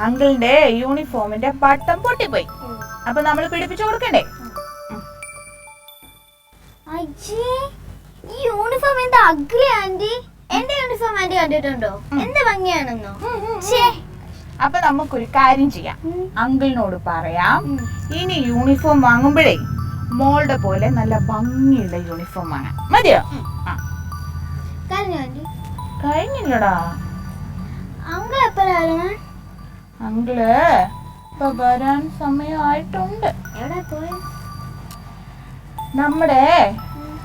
അങ്കിളിന്റെ യൂണിഫോമിന്റെ പട്ടം പൊട്ടിപ്പോയി. അപ്പൊ നമ്മൾ പിടിപ്പിച്ചു കൊടുക്കണ്ടേ? ഈ യൂണിഫോം എന്താ അഗ്ലി ആന്റി? എന്റെ യൂണിഫോം ആന്റി കണ്ടിട്ടുണ്ടോ? എന്ത് ഭംഗിയാണെന്നോ? അപ്പൊ നമുക്കൊരു കാര്യം ചെയ്യാം. അങ്കിളിനോട് പറയാം. ഇനി യൂണിഫോം വാങ്ങുമ്പോഴേ മോളുടെ പോലെ നല്ല ഭംഗിയുള്ള യൂണിഫോം വാങ്ങാം. മതിയോ? ആ. കഴിഞ്ഞു ആന്റി? കഴിഞ്ഞില്ലടാ. അങ്കിൾ എപ്പോഴാണ് അങ്കിൾ ഇപ്പൊ വരാൻ സമയമായിട്ടുണ്ട്. എവിടെ പോയി? നമ്മുടെ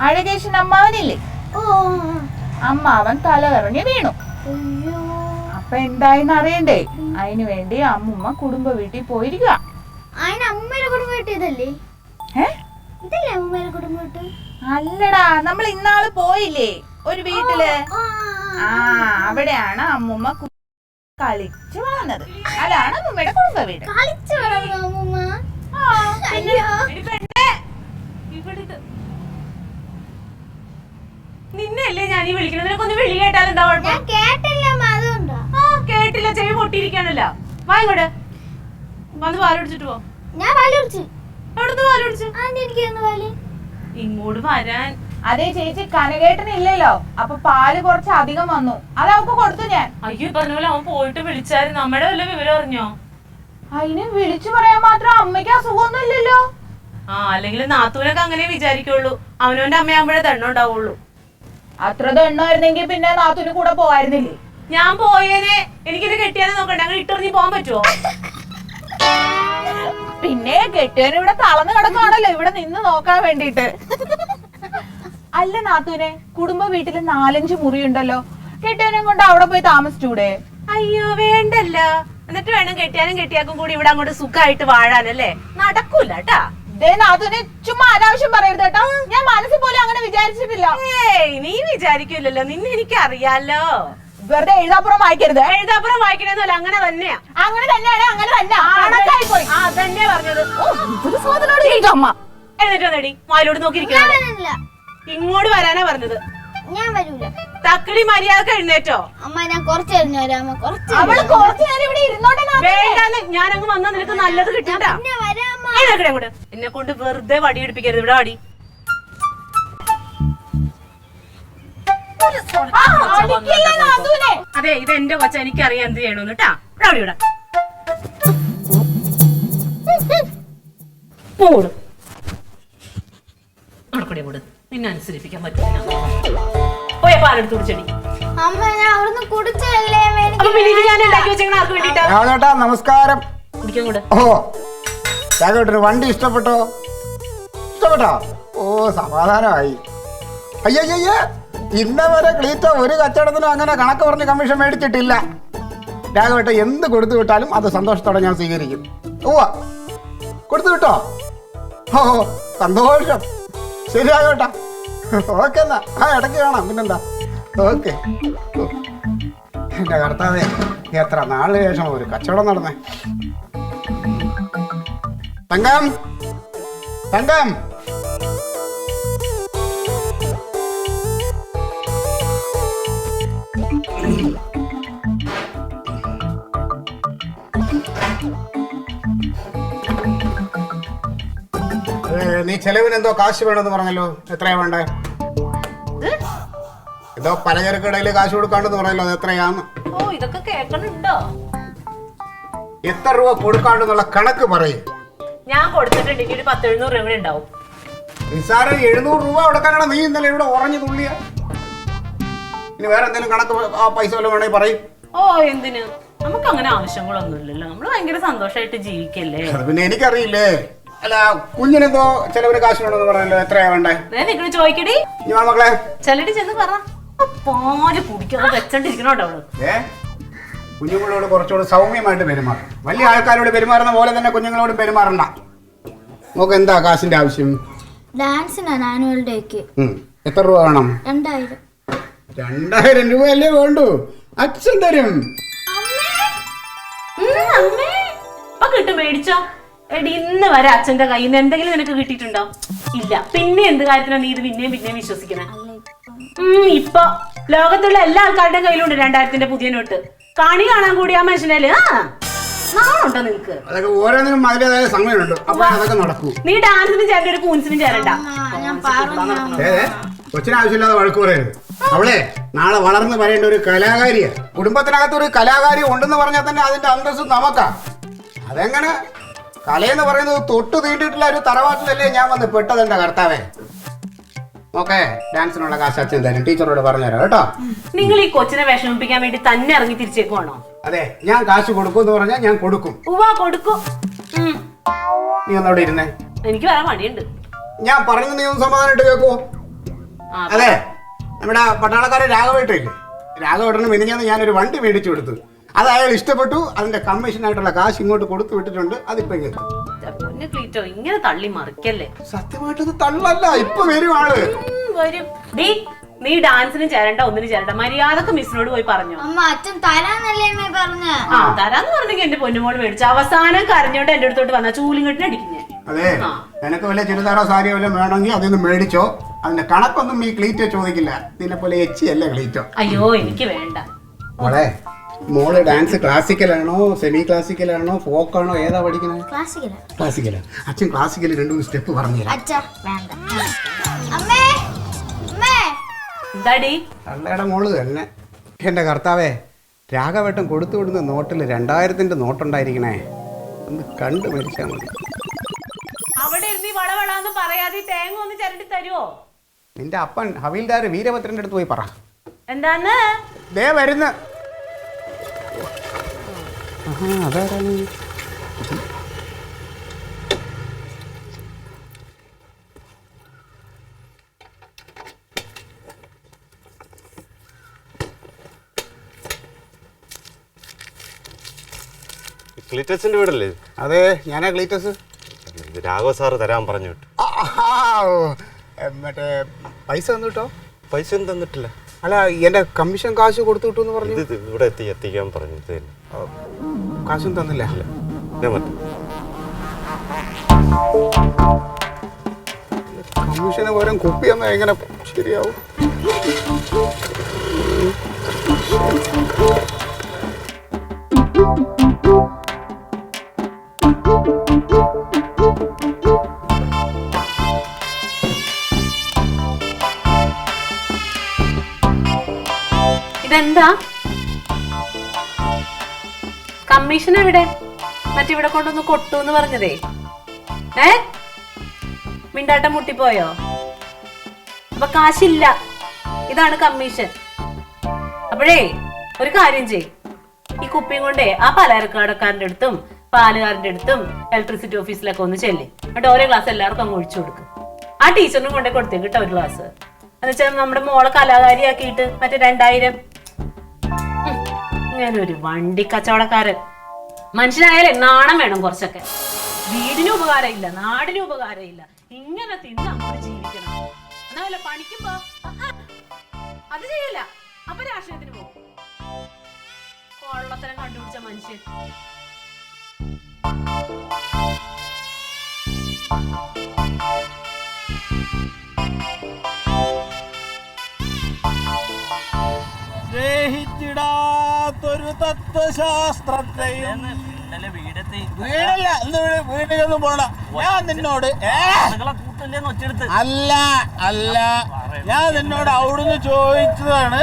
അഴകേശൻ അമ്മാവനില്ലേ? ഓ അമ്മാവൻ തലകറങ്ങി വീണു. അപ്പൊ എന്തായെന്ന് അറിയണ്ടേ? അതിനു വേണ്ടി അമ്മുമ്മ കുടുംബ വീട്ടിൽ പോയിരിക്കുക അതിന് അമ്മയുടെ കുടുംബ വീട്ടിൽ ഏ അല്ലടാ നമ്മൾ ഇന്നാൾ പോയില്ലേ? ഒരു വീട്ടിൽ. ആ, അവിടെയാണ് അമ്മുമ്മ കളിച്ചു വളർന്നത്. അതാണ് അമ്മുമ്മയുടെ കുടുംബ വീട്. കളിച്ചു വളർന്നു അമ്മൂമ്മ. നിന്നെയല്ലേ ഞാൻ ഈ വിളിക്കുന്നത്? നിനക്കൊന്ന് വിളി കേട്ടാൽ എന്താ കുഴപ്പം? കേട്ടില്ല ചെവി പൊട്ടിയിരിക്കാണല്ലോ വാ ഇങ്ങോട്ട്. വന്ന് പാൽ കുടിച്ചിട്ട് പോ. ഞാൻ പാൽ കുടിച്ചു. ഇങ്ങോട്ട് വരാൻ. അതെ ചേച്ചി കനകേട്ടൻ ഇല്ലല്ലോ അപ്പൊ പാൽ കുറച്ച് അധികം വന്നു. അത് അവക്ക് കൊടുത്തു ഞാൻ. അയ്യോ പറഞ്ഞ പോലെ അവൻ പോയിട്ട് വിളിച്ചായിരുന്നു. നമ്മുടെ വല്ല വിവരം അറിഞ്ഞോ? അതിന് വിളിച്ചു പറയാൻ മാത്രം അമ്മയ്ക്ക് അസുഖമൊന്നും ഇല്ലല്ലോ. ആ അല്ലെങ്കിൽ നാത്തൂനൊക്കെ അങ്ങനെ വിചാരിക്കുള്ളൂ. അവനവന്റെ അമ്മയാകുമ്പോഴേ തണ്ണുണ്ടാവുള്ളൂ അത്ര ദണ്ണമായിരുന്നെങ്കിൽ പിന്നെ നാത്തൂന് കൂടെ പോവായിരുന്നില്ലേ? ഞാൻ പോയേനെ. എനിക്കിത് കെട്ടിയാലും നോക്കണ്ട? അങ്ങനെ ഇട്ടെറിഞ്ഞ് പോകാൻ പറ്റുമോ പിന്നെ കെട്ടിയവൻ ഇവിടെ തളർന്നു കിടക്കുവാണല്ലോ. ഇവിടെ നിന്ന് നോക്കാൻ വേണ്ടിട്ട് അല്ല നാത്തൂനെ കുടുംബ വീട്ടിൽ നാലഞ്ച് മുറി ഉണ്ടല്ലോ കെട്ടിയവനെ കൊണ്ട് അവിടെ പോയി താമസിച്ചൂടെ? അയ്യോ വേണ്ടല്ല. എന്നിട്ട് വേണം കെട്ടിയാനും കെട്ടിയാക്കും കൂടി ഇവിടെ അങ്ങോട്ട് സുഖമായിട്ട് വാഴാനല്ലേ നടക്കൂല കേട്ടാ നാത്തൂനെ ചുമ്മാ അനാവശ്യം പറയരുത് കേട്ടോ. ഞാൻ മനസ്സിൽ പോലും അങ്ങനെ വിചാരിച്ചിട്ടില്ല. ഏയ് നീ വിചാരിക്കൂലല്ലോ. നിന്നെ എനിക്ക് അറിയാലോ വെറുതെ എഴുതാപ്പുറം വായിക്കരുത്. എഴുതാപ്പുറം വായിക്കണമെന്നല്ല അങ്ങനെ തന്നെയാ. അങ്ങനെ തന്നെയാണ് അങ്ങനെ തന്നെ ആണക്കായി പോയി ആ തന്നെ പറഞ്ഞത്. ഓ, ഇതൊരു അമ്മ. എന്നിട്ട് നേടി മാലോട് ഞാൻ വരില്ല ഇങ്ങോട്ട് വരാനാ പറഞ്ഞത്. ഞാൻ വരൂല. തക്കടി മര്യാദയ്ക്ക് എഴുന്നേറ്റോ? അമ്മ ഞാൻ കുറച്ച് കഴിഞ്ഞു വരാം അമ്മ. കുറച്ച് അവൾ കുറച്ചു നേരം ഇവിടെ ഇരുന്നോട്ടെ നാത്തൂനെ. വേണ്ടാന്ന് ഞാൻ അങ്ങ് വന്നാ നിനക്ക് നല്ലത് കിട്ടണ്ട പിന്നെ വരാം അമ്മ. എഴുന്നേക്കടെ അങ്ങോട്ട് എന്നെ കൊണ്ട് വെറുതെ വടി എടുപ്പിക്കരുത് ഇവിടെ വടി. അതെ ഇത് എന്റെ കൊച്ച എനിക്കറിയാം എന്ത് ചെയ്യണമെന്ന് കേട്ടാ ഇവിടെ വടി ഇവിടെ. പോട്. നടക്കടി കൂട് നിന്നെ അനുസരിപ്പിക്കാൻ പറ്റില്ല പോയ പാലെടുത്ത് കുടിച്ചടി? അമ്മ ഞാൻ അവിടുന്ന് കുടിച്ചല്ലേ അപ്പൊ പിന്നെ ഇത് ഞാൻ ഉണ്ടാക്കി വെച്ചേക്കണ ആർക്ക് വേണ്ടിട്ടാ? നമസ്കാരം. കുടിക്കാൻ കൂടെ. ഓ ചേട്ടന് വണ്ടി ഇഷ്ടപ്പെട്ടോ? ഇഷ്ടപ്പെട്ടോ? ഓ സമാധാനമായി. അയ്യയ്യേ ഇന്ന വരെ ക്ലീറ്റ ഒരു കച്ചവടത്തിനും അങ്ങനെ കണക്ക് പറഞ്ഞ് കമ്മീഷൻ മേടിച്ചിട്ടില്ല. രാഘവേട്ട എന്ത് കൊടുത്തു വിട്ടാലും അത് സന്തോഷത്തോടെ ഞാൻ സ്വീകരിക്കും. ഓ കൊടുത്തു വിട്ടോ? ഓ സന്തോഷം. ശരി രാഘവേട്ട. ഓക്കെ എന്നാ. ആ ഇടയ്ക്ക് കാണാം. പിന്നെന്താ? ഓക്കെ. എന്റെ കർത്താവേ എത്ര നാളിന് ശേഷം ഒരു കച്ചവടം നടന്നേ? തങ്കം. തങ്കം. നീ ചെലവിന് എന്തോ കാശ് വേണമെന്ന് പറഞ്ഞല്ലോ. എത്രയാ വേണ്ടേ? എന്തോ പലചരക്കിടയിൽ കാശ് കൊടുക്കാണ്ടെന്ന് പറഞ്ഞല്ലോ അത് എത്രയാന്ന്. ഓ ഇതൊക്കെ കേൾക്കണുണ്ടോ? എത്ര രൂപ കൊടുക്കാണ്ടെന്നുള്ള കണക്ക് പറയും. ഞാൻ കൊടുത്തിട്ടുണ്ട് ഇനി ഒരു പത്ത് എഴുന്നൂറ് രൂപ ഇവിടെ ഉണ്ടാവും. നിസ്സാരം എഴുന്നൂറ് രൂപ കൊടുക്കാനാണ് നീ ഇന്നലെ ഇവിടെ ഉറഞ്ഞു തുള്ളിയ. ഇനി വേറെ എന്തെങ്കിലും കണക്ക് ആ പൈസ വല്ലതും വേണമെങ്കിൽ പറയും. ഓ എന്തിന്? നമുക്ക് അങ്ങനെ ആവശ്യങ്ങളൊന്നുമില്ലല്ലോ. നമ്മൾ ഭയങ്കര സന്തോഷമായിട്ട് ജീവിക്കല്ലേ? അത് പിന്നെ എനിക്കറിയില്ലേ. അല്ല കുഞ്ഞിനെന്തോ ചെലവര് കാശ് വേണമെന്ന് പറഞ്ഞല്ലോ. എത്രയാ വേണ്ടേ? നിങ്ങൾ ചോദിക്കടി. മക്കളെ. ചെല്ലടി ചെന്ന് പറ. ആ പാൽ കുടിക്കാതെ വെച്ചോണ്ടിരിക്കണോട്ടോ അവൾ? ഏ കുഞ്ഞുങ്ങളോട് കുറച്ചുകൂടെ സൗമ്യമായിട്ട് പെരുമാറും. വലിയ ആൾക്കാരോട് പെരുമാറുന്ന പോലെ തന്നെ കുഞ്ഞുങ്ങളോട് പെരുമാറണ്ട. നമുക്ക് എന്താ കാശിന്റെ ആവശ്യം? ഡാൻസിനാണ് ആനുവൽ ഡേക്ക് ഉം. എത്ര രൂപ വേണം? രണ്ടായിരം. രണ്ടായിരം രൂപയല്ലേ വേണ്ടു. അച്ഛൻ തരും. ഉം, അമ്മേ. അപ്പൊ കിട്ടും മേടിച്ചോ. എടി ഇന്ന് വരെ അച്ഛന്റെ കയ്യിൽ നിന്ന് എന്തെങ്കിലും നിനക്ക് കിട്ടിയിട്ടുണ്ടോ? ഇല്ല. പിന്നെ എന്ത് കാര്യത്തിനാണ് നീ ഇത് പിന്നെയും പിന്നെയും വിശ്വസിക്കണേ അല്ല ഇപ്പം ഉം, ഇപ്പൊ ലോകത്തുള്ള എല്ലാ ആൾക്കാരുടെയും കയ്യിലുണ്ട് രണ്ടായിരത്തിന്റെ പുതിയ നോട്ട്. കണി കാണാൻ കൂടി ആ മനുഷ്യനല്ലേ ആ നാണുണ്ടോ നിനക്ക്? അതൊക്കെ ഓരോന്നിനും അതിന്റെതായ സമയമുണ്ട്. അപ്പൊ അതൊക്കെ നടക്കൂ. നീ ഡാൻസിനും ചേരണ്ട ഒരു കൂൻസിനും ചേരണ്ട. ഏതേ കൊച്ചിന് ആവശ്യമില്ലാതെ വഴക്ക് പറയരുത്. അവളെ നാളെ വളർന്ന് വരേണ്ട ഒരു കലാകാരിയാ. കുടുംബത്തിനകത്ത് ഒരു കലാകാരി ഉണ്ടെന്ന് പറഞ്ഞാൽ തന്നെ അതിന്റെ അന്തസ്സ് നമുക്കാ. അതെങ്ങനെ? കലയെന്ന് പറയുന്നത് തൊട്ട് തീണ്ടിട്ടില്ല ഒരു തറവാട്ടിലല്ലേ ഞാൻ വന്ന് പെട്ടത് എന്റെ കർത്താവേ. ഓക്കെ ഡാൻസിനുള്ള കാശ് അച്ഛൻ തരും ടീച്ചറോട് പറഞ്ഞുതരാം കേട്ടോ. നിങ്ങൾ ഈ കൊച്ചിനെ വിഷമിപ്പിക്കാൻ വേണ്ടി തന്നെ ഇറങ്ങി തിരിച്ചേക്കുവാണോ? അതെ ഞാൻ കാശ് കൊടുക്കും എന്ന് പറഞ്ഞാൽ ഞാൻ കൊടുക്കും. ഉവ്വാ കൊടുക്കും. നീ ഒന്നവിടെ ഇരുന്നേ. എനിക്ക് വരാൻ മടിയുണ്ട് ഞാൻ പറഞ്ഞു നീ ഒന്ന് സമാധാനമായിട്ട് കേൾക്കുവോ? ആ, അതെ നമ്മുടെ പട്ടാളക്കാരൻ രാഘവേട്ടയില്ലേ രാഘവേട്ടന് മിനിഞ്ഞാന്ന് ഞാനൊരു വണ്ടി മേടിച്ചു കൊടുത്തു. അത് അയാൾ ഇഷ്ടപ്പെട്ടു അതിന്റെ കമ്മീഷനായിട്ടുള്ള കാശ് ഇങ്ങോട്ട് കൊടുത്തു വിട്ടിട്ടുണ്ട് അതിപ്പോ ഇങ്ങ് എത്തും. പൊന്നു ക്ലീറ്റോ ഇങ്ങനെ തള്ളി മറിക്കല്ലേ? സത്യമായിട്ടത് തള്ളല്ല ഇപ്പൊ വരും ആൾ. വരും. ഡീ നീ ഡാൻസിന് ചേരണ്ട ഒന്നിന് ചേരണ്ട മര്യാദയ്ക്ക് മിസ്സിനോട് പോയി പറഞ്ഞു. അമ്മ അച്ഛൻ തരാന്നല്ലേ അമ്മ പറഞ്ഞ. ആ തരാന്ന് പറഞ്ഞെങ്കിൽ എന്റെ പൊന്നുമോൾ മേടിച്ചു. അവസാനം കരഞ്ഞോണ്ട് എന്റെ അടുത്തോട്ട് വന്ന ചൂലിങ്ങട്ടിന് അടിക്കുന്നേ. അതെ. നിനക്ക് വല്ല ചുരിദാറോ സാരിയോ വല്ല വേണമെങ്കിൽ അതൊന്ന് മേടിച്ചോ. അതിന്റെ കണക്കൊന്നും ഈ ക്ലീറ്റോ ചോദിക്കില്ല. നിന്നെ പോലെ എച്ചി അല്ലേ ക്ലീറ്റോ. അയ്യോ എനിക്ക് വേണ്ട. മോളെ മോൾ ഡാൻസ് ക്ലാസിക്കലാണോ സെമി ക്ലാസിക്കലാണോ ആണോ ഏതാ പഠിക്കുന്നത് ക്ലാസിക്കല ക്ലാസിക്കലാ അച്ഛൻ ക്ലാസിക്കൽ രണ്ടു മൂന്ന് സ്റ്റെപ്പ് പറഞ്ഞു തരാം. വേണ്ട. അമ്മേ അമ്മേ. എന്താടി? തള്ളയുടെ മോൾ തന്നെ. എന്റെ കർത്താവേ രാഘവട്ടം കൊടുത്തു വിടുന്ന നോട്ടിൽ രണ്ടായിരത്തിന്റെ നോട്ടുണ്ടായിരിക്കണേ. ഒന്ന് കണ്ടു മരിച്ചാൽ മതി. അവിടെ ഇരുന്ന് വളവളാന്ന് പറയാതെ തേങ്ങ ഒന്ന് ചരണ്ടി തരുവോ? നിന്റെ അപ്പൻ ഹവീൽദാർ വീരഭദ്രന്റെ അടുത്ത് പോയി പറ. എന്താന്ന്? ദേ വരുന്ന. ആഹാ, അതാരാണ്? ക്ലിറ്റസിന്റെ വീടല്ലേ? അതെ ഞാനാ ക്ലീറ്റസ്. ഇത് രാഘവ സാറ് തരാൻ പറഞ്ഞു വിട്ടു മറ്റേ പൈസ തന്നു കേട്ടോ പൈസ ഒന്നും തന്നിട്ടില്ല. അല്ല എന്റെ കമ്മീഷൻ കാശ് കൊടുത്തു വിട്ടു എന്ന് പറഞ്ഞു. ഇത് ഇവിടെ എത്തി എത്തിക്കാൻ പറഞ്ഞു കാശും തന്നില്ല. ഞാൻ മറ്റേ കമ്മീഷന് പകരം കുപ്പി എന്നാ എങ്ങനെ ശരിയാവും? ഇതെന്താ? കമ്മീഷൻ എവിടെ? മറ്റിവിടെ കൊണ്ടൊന്ന് കൊട്ടു എന്ന് പറഞ്ഞതേ. ഏ? മിണ്ടാട്ടം മുട്ടിപ്പോയോ? അപ്പൊ കാശില്ല. ഇതാണ് കമ്മീഷൻ. അപ്പോഴേ ഒരു കാര്യം ചെയ്. ഈ കുപ്പിയും കൊണ്ടേ ആ പലചരക്കടക്കാരന്റെ അടുത്തും പാലുകാരന്റെ അടുത്തും ഇലക്ട്രിസിറ്റി ഓഫീസിലൊക്കെ ഒന്ന് ചെല്ലി. എന്നിട്ട് ഓരോ ഗ്ലാസ് എല്ലാവർക്കും അങ്ങ് ഒഴിച്ചു കൊടുക്കും. ആ ടീച്ചറിനും കൊണ്ടേ കൊടുത്തേ കേട്ടോ ഒരു ഗ്ലാസ് എന്നുവെച്ചാൽ നമ്മുടെ മോളെ കലാകാരിയാക്കിയിട്ട് മറ്റേ രണ്ടായിരം. ഇങ്ങനെ ഒരു വണ്ടി കച്ചവടക്കാരൻ മനുഷ്യനായാലേ നാണം വേണം കുറച്ചൊക്കെ. വീടിന് ഉപകാരമില്ല നാടിന് ഉപകാരമില്ല. ഇങ്ങനെ തിന്ന് അങ്ങോട്ട് ജീവിക്കണം. എന്നാ പണിക്കുമ്പോ. അത് ചെയ്യല്ല. അപ്പൊ രാഷ്ട്രീയത്തിന് പോകും. കൊള്ളത്തരം കണ്ടുപിടിച്ച മനുഷ്യൻ. സ്നേഹിച്ചിടാത്തൊരു തത്വശാസ്ത്രത്തെയും വീടല്ല എന്ത് വീട് വീട്ടിലൊന്നും പോണ ഞാൻ നിന്നോട്? അല്ല അല്ല. ഞാൻ നിന്നോട് അവിടുന്ന് ചോദിച്ചതാണ്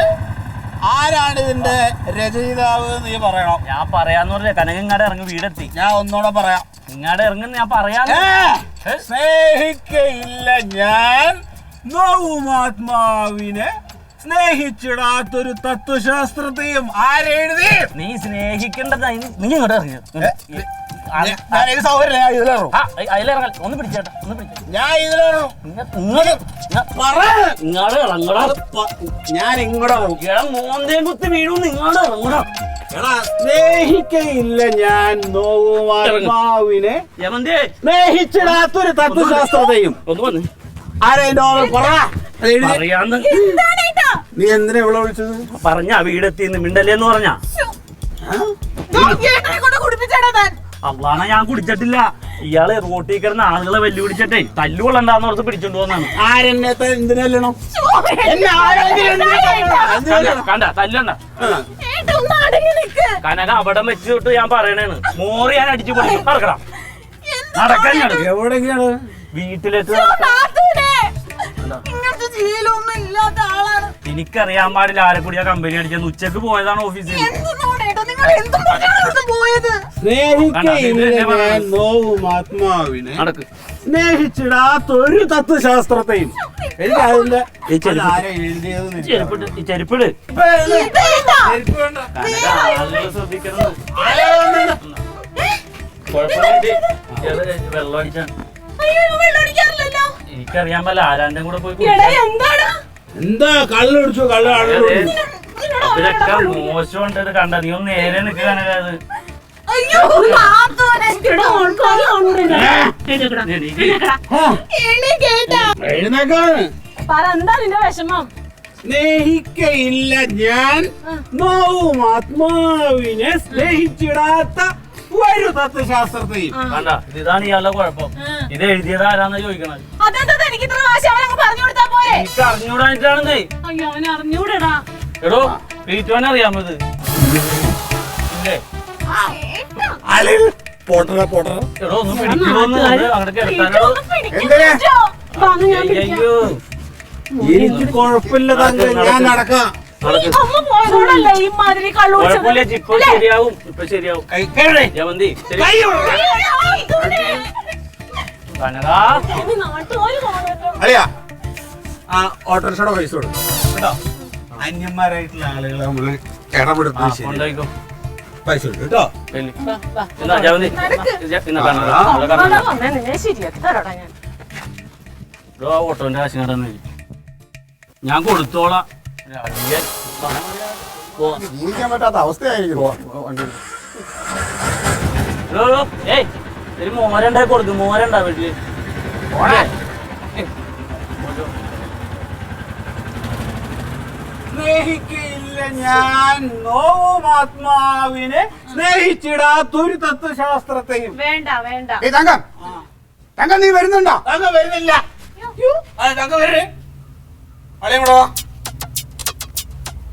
ആരാണ് ഇതിന്റെ രചയിതാവ് നീ പറയണം? ഞാൻ പറയാന്ന് പറഞ്ഞ കനകങ്ങാട് ഇറങ്ങി വീടെത്തി. ഞാൻ ഒന്നുകൂടെ പറയാം. ഇങ്ങാടെ ഇറങ്ങുന്ന ഞാൻ പറയാ സ്നേഹിക്കയില്ല ഞാൻ നോവുമാത്മാവിനെ സ്നേഹിച്ചിടാത്തൊരു തത്വശാസ്ത്രത്തെയും ആരെഴുതി നീ സ്നേഹിക്കേണ്ടത് നീ ഇങ്ങോട്ട് ഇറങ്ങി. ഒന്ന് പിടിച്ചേട്ടാ ഒന്ന് പിടിച്ചേ ഞാൻ ഇതിലേറും ഇറങ്ങടാ. ഞാൻ ഇങ്ങോട്ട് കുത്തി വീഴും സ്നേഹിക്കയില്ല ഞാൻ നോവുമാത്മാവിനെ സ്നേഹിച്ചിടാത്തൊരു ആരെ ഒന്ന് നീ എന്തിനാ ഇവിടെ വിളിച്ചത്? പറഞ്ഞ വീടെത്തി മിണ്ടല്ലേന്ന് പറഞ്ഞ? അള്ളാണ ഞാൻ. കുടിച്ചിട്ടില്ല. ഇയാൾ റോട്ടിൽ കിടന്ന ആളുകളെ വെല്ലുവിളിച്ചിട്ടേ തല്ലുകൊള്ളണ്ടാന്ന് ഓർത്ത് പിടിച്ചോണ്ട് വന്നാണ്. ആരെന്നെ എന്തിനല്ലണം എന്നെ ആരെങ്കിലും എന്തിനാ തല്ലണം? എന്തിനാ തല്ലണം? കണ്ട തല്ലണ്ട. കനക അവിടെ വെച്ചിട്ട് ഞാൻ പറയണേണ്. മോറി ഞാൻ അടിച്ചു പോയി നടക്കണം. നടക്കാൻ നടക്കും എവിടെയൊക്കെയാണ്? വീട്ടിലെത്തി ഇങ്ങനത്തെ ഇല്ലാത്ത ആളാണ്. എനിക്കറിയാൻ പാടില്ല ആരെ കൂടി ആ കമ്പനി അടിച്ചത് ഉച്ചയ്ക്ക് പോയതാണ് ഓഫീസിൽ സ്നേഹിച്ചിടാത്ത ഒരു തത്വശാസ്ത്രത്തെയും. എനിക്ക് അതിന്റെ ചെരുപ്പിട്ട് ചെരുപ്പിട്. എനിക്കറിയാൻ പറ്റില്ല. ആരാന്റെ കൂടെ പോയി എന്താണ്? എന്താ കള്ളൊടിച്ചു കള്ള അതെ. കള്ള അതിലൊക്കെ മോശമുണ്ട് ഇത് കണ്ട നീ ഒന്ന് നേരെ നിൽക്കുക കനക അത്. അയ്യോ നാത്തൂനെ. എടാ ആൾക്കാര് കാണൂലല്ലോ എണീക്കേട്ടാ പറ എന്താ നിന്റെ വിഷമം? സ്നേഹിക്കയില്ല ഞാൻ. നോവും ആത്മാവിനെ സ്നേഹിച്ചിടാത്ത ഒരു തത്വശാസ്ത്രത്തെയും കണ്ട? ഇതാണ് ഇയാളുടെ കുഴപ്പം. ഇത് എഴുതിയത് ആരാന്നാ ചോദിക്കണത്? അതെന്താ എനിക്ക് ഇത്ര അവനങ്ങ് പറഞ്ഞു കൊടുത്താ പോരെ. എനിക്ക് അയ്യോ അവൻ അറിഞ്ഞൂടെടാ എടോ വീട്ടുവാൻ അറിയാമോ ഇത് ഇല്ലേ പോട്ടറ പോട്ടറ. എടോ ഒന്ന് അങ്ങോട്ട് എന്തിനാ? അയ്യോ എനിക്ക് കുഴപ്പമില്ല തങ്ക ഞാൻ നടക്കാം. ശരിയാവും ഇപ്പൊ ശരിയാവും. ജമന്തി ആ ഓട്ടോറിക്ഷയുടെ പൈസ കൊടുക്കും. കേട്ടോ? അന്യന്മാരായിട്ടുള്ള ആളുകളെ നമ്മൾ ഇടപെടുന്നത് പൈസ കേട്ടോ. ഞാൻ ഓട്ടോന്റെ കൊടുത്തോളാം. ജീവിക്കാൻ പറ്റാത്ത അവസ്ഥയായിരിക്കും. എടോ, ഏയ് ഒരു മോരണ്ടായി കൊടുക്കും മോരണ്ടാ വീട്ടിൽ. സ്നേഹിക്കില്ല ഞാൻ. നോവും ആത്മാവിനെ സ്നേഹിച്ചിടാത്തൊരു തത്വശാസ്ത്രത്തെയും വേണ്ട വേണ്ട. ഏ തങ്കം. തങ്കം നീ വരുന്നുണ്ടോ? തങ്ക വരുന്നില്ല. തങ്കം വരേ. അളിയങ്ങോട്ട്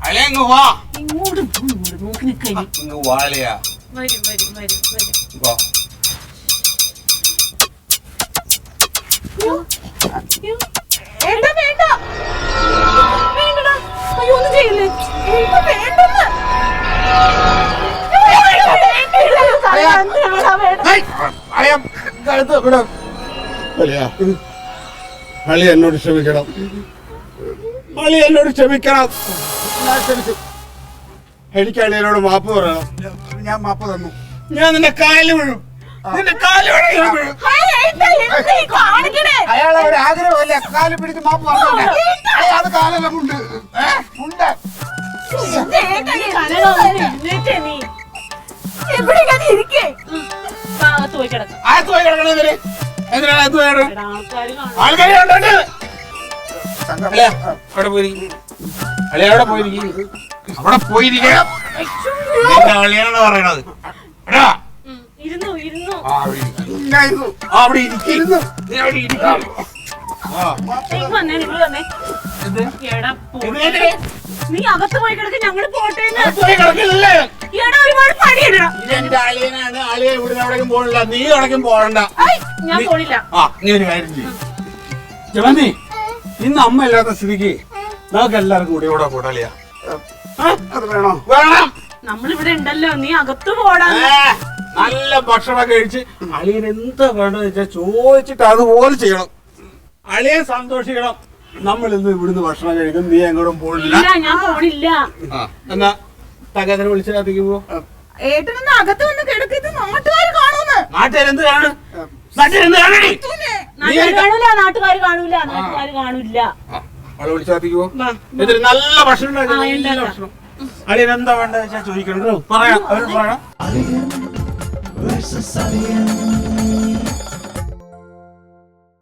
വാ. ഇങ്ങോട്ട് പോ, ഇങ്ങോട്ട് വാലയാ വരും വരും വരും വരും. വാ. അയ്യോ. ഏട്ടാ വേണ്ട വേണ്ടടാ. അയ്യോ ഒന്നും ചെയ്യില്ലേ? വേണ്ടെന്ന്. വേണ്ട അളിയ. കഴുത്ത് വിടാം അളിയ അളി എന്നോട് ക്ഷമിക്കണം. അളി എന്നോട് ക്ഷമിക്കണം. ഞാൻ ക്ഷമിച്ചു എനിക്ക് അളിയനോട് മാപ്പ് പറയണം. ഞാൻ മാപ്പ് തന്നു. ഞാൻ നിന്റെ കാലിൽ വീഴും. നിന്റെ കാലിൽ വീഴും. അയാളെ ഒരു ആഗ്രഹമല്ലേ. കാലിൽ പിടിച്ച് മാപ്പ് പറഞ്ഞോട്ടെ അയ്യ, അത് ഉണ്ട്. തങ്കം അളിയ, അവിടെ പോയിരിക്കും അവിടെ പോയിരിക്കും. അവിടെ പോയിരിക്കണം നിന്റെ അളിയാണ് പറയണത്. എടാ, ഇരുന്നു. ഇരുന്നു അവിടെ അവിടെ ഇരിക്കുന്നു നീ അകത്ത് പോയി കിടക്ക് ഞങ്ങൾ പോട്ടെ പോയി കിടക്കില്ലല്ലേ എടാ ഒരുപാട് പണിയിടാ ഇതെന്റെ അളിയനാണ്. അളിയെ ഇവിടുന്ന് എവിടേക്കും പോകണില്ല നീ എവിടേക്കും പോകണ്ട. ഞാൻ പോണില്ല. ആ നീ ഒരു കാര്യം ചെയ്യും. ജമന്തി ഇന്ന് അമ്മ ഇല്ലാത്ത സ്ഥിതിക്ക് നമുക്ക് എല്ലാവർക്കും കൂടി അത് വേണോ? വേണം. നമ്മളിവിടെ ഉണ്ടല്ലോ നീ അകത്ത് പോടാ നല്ല ഭക്ഷണം കഴിച്ച് അളിയൻ എന്താ വേണ്ടതെന്ന് വെച്ചാൽ ചോദിച്ചിട്ട് അതുപോലെ ചെയ്യണം. അളിയൻ സന്തോഷിക്കണം. നമ്മൾ ഇന്ന് ഇവിടുന്ന് ഭക്ഷണം കഴിക്കും. നീ എങ്ങോട്ടും പോണില്ല. ഇല്ല ഞാൻ പോണില്ല. ആ, എന്നാ തകതിനെ വിളിച്ചതിലേക്ക് പോ. ഏട്ടനൊന്ന് അകത്ത് വന്ന് കിടക്കിത് നാട്ടുകാർ കാണൂന്ന്. നാട്ടുകാരെന്ത് കാണും? നാട്ടുകാരെന്ത് കാണണി നാട്ടുകാർ കാണൂല നാട്ടുകാർ കാണൂല നാട്ടുകാർ കാണൂല ആ, അവളെ വിളിച്ചതിലേക്ക് എന്നിട്ട് നല്ല ഭക്ഷണം ഉണ്ടാക്കി, നല്ല ഉണ്ടാക്കാം. ഭക്ഷണം. അളിയൻ എന്താ വേണ്ടത് വെച്ചാൽ ചോദിക്കണം കേട്ടോ. പറയാം അവരോട് പറയാം.